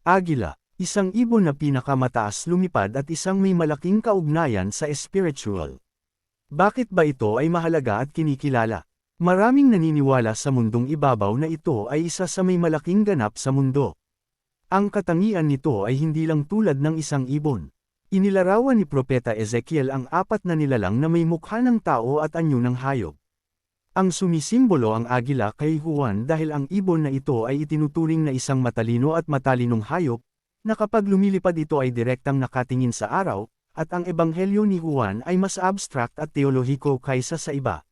Agila, isang ibon na pinakamataas lumipad at isang may malaking kaugnayan sa spiritual. Bakit ba ito ay mahalaga at kinikilala? Maraming naniniwala sa mundong ibabaw na ito ay isa sa may malaking ganap sa mundo. Ang katangian nito ay hindi lang tulad ng isang ibon. Inilarawan ni Propeta Ezekiel ang apat na nilalang na may mukha ng tao at anyo ng hayop. Ang sumisimbolo ang agila kay Juan dahil ang ibon na ito ay itinuturing na isang matalino at matalinong hayop, na kapag lumilipad ito ay direktang nakatingin sa araw, at ang ebanghelyo ni Juan ay mas abstract at teolohiko kaysa sa iba.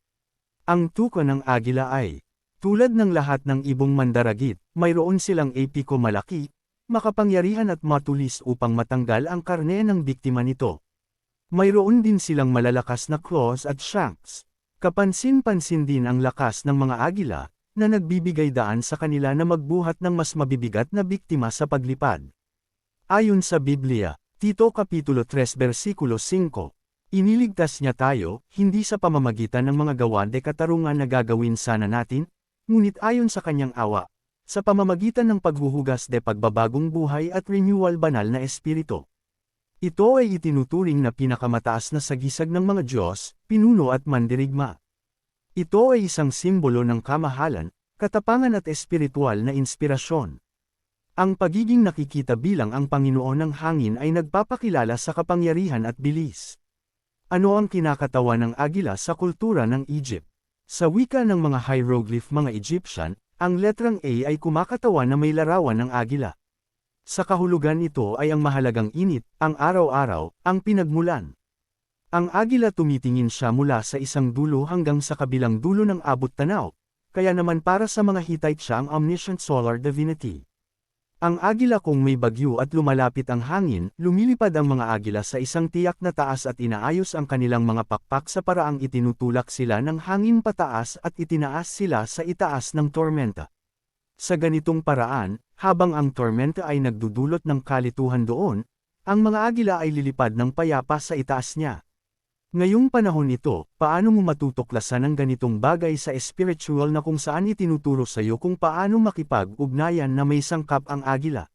Ang tuko ng agila ay, tulad ng lahat ng ibong mandaragit, mayroon silang epiko malaki, makapangyarihan at matulis upang matanggal ang karne ng biktima nito. Mayroon din silang malalakas na claws at shanks. Kapansin-pansin din ang lakas ng mga agila, na nagbibigay daan sa kanila na magbuhat ng mas mabibigat na biktima sa paglipad. Ayon sa Biblia, Tito Kapitulo 3 versikulo 5, Iniligtas niya tayo, hindi sa pamamagitan ng mga gawa de katarungan na gagawin sana natin, ngunit ayon sa kanyang awa, sa pamamagitan ng paghuhugas de pagbabagong buhay at renewal banal na espiritu. Ito ay itinuturing na pinakamataas na sagisag ng mga Diyos, pinuno at mandirigma. Ito ay isang simbolo ng kamahalan, katapangan at espiritual na inspirasyon. Ang pagiging nakikita bilang ang Panginoon ng hangin ay nagpapakilala sa kapangyarihan at bilis. Ano ang kinakatawan ng agila sa kultura ng Egypt? Sa wika ng mga hieroglyph mga Egyptian, ang letrang A ay kumakatawan na may larawan ng agila. Sa kahulugan ito ay ang mahalagang init, ang araw-araw, ang pinagmulan. Ang agila tumitingin siya mula sa isang dulo hanggang sa kabilang dulo ng abot tanaw, kaya naman para sa mga Hittite siya ang omniscient solar divinity. Ang agila kung may bagyo at lumalapit ang hangin, lumilipad ang mga agila sa isang tiyak na taas at inaayos ang kanilang mga pakpak sa paraang itinutulak sila ng hangin pataas at itinaas sila sa itaas ng tormenta. Sa ganitong paraan, habang ang tormenta ay nagdudulot ng kalituhan doon, ang mga agila ay lilipad ng payapa sa itaas niya. Ngayong panahon ito, paano mo matutuklasan ang ganitong bagay sa spiritual na kung saan itinuturo sa iyo kung paano makipag-ugnayan na may sangkap ang agila?